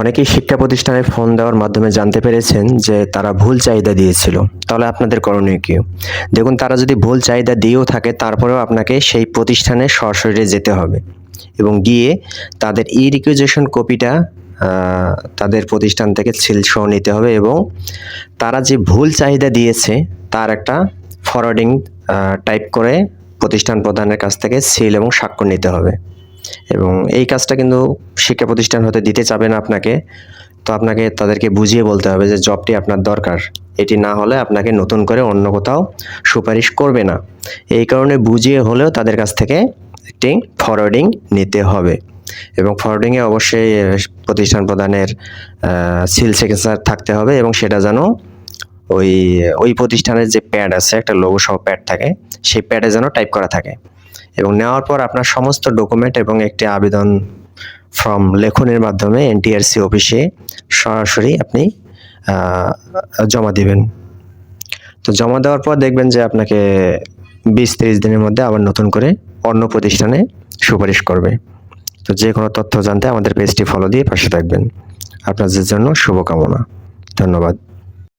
অনেকেই শিক্ষা প্রতিষ্ঠানে ফোন দেওয়ার মাধ্যমে জানতে পেরেছেন যে তারা ভুল চাহিদা দিয়েছিল। তাহলে আপনাদের করণীয় কি? দেখুন, তারা যদি ভুল চাহিদা দিয়েও থাকে, তারপরেও আপনাকে সেই প্রতিষ্ঠানে সরাসরি যেতে হবে এবং গিয়ে তাদের ই রিকুইজেশন কপিটা তাদের প্রতিষ্ঠান থেকে সিল সহ নিতে হবে এবং তারা যে ভুল চাহিদা দিয়েছে, তার একটা ফরওয়ার্ডিং টাইপ করে প্রতিষ্ঠান প্রধানের কাছ থেকে সিল এবং স্বাক্ষর নিতে হবে। এবং এই কাজটা কিন্তু শিক্ষা প্রতিষ্ঠান হতে দিতে চাবে না আপনাকে। তো আপনাকে তাদেরকে বুঝিয়ে বলতে হবে যে জবটি আপনার দরকার। এটি না হলে আপনাকে নতুন করে অন্য কোথাও সুপারিশ করবে না। এই কারণে বুঝিয়ে হলেও তাদের কাছ থেকে একটি ফরওয়ার্ডিং নিতে হবে। এবং ফরওয়ার্ডিংয়ে অবশ্যই প্রতিষ্ঠান প্রদানের সিল সিগনেচার থাকতে হবে এবং সেটা যেন ওই ওই প্রতিষ্ঠানের যে প্যাড আছে, একটা লোগো সহ প্যাড থাকে, সেই প্যাডে যেন টাইপ করা থাকে। এবং নেওয়ার পর আপনার সমস্ত ডকুমেন্ট এবং একটি আবেদন ফর্ম লেখনের মাধ্যমে এনটিআরসি অফিসে সরাসরি আপনি জমা দিবেন। তো জমা দেওয়ার পর দেখবেন যে আপনাকে বিশ তিরিশ দিনের মধ্যে আবার নতুন করে অন্য প্রতিষ্ঠানে সুপারিশ করবে। তো যে কোনো তথ্য জানতে আমাদের পেজটি ফলো দিয়ে পাশে থাকবেন। আপনাদের জন্য শুভকামনা। ধন্যবাদ।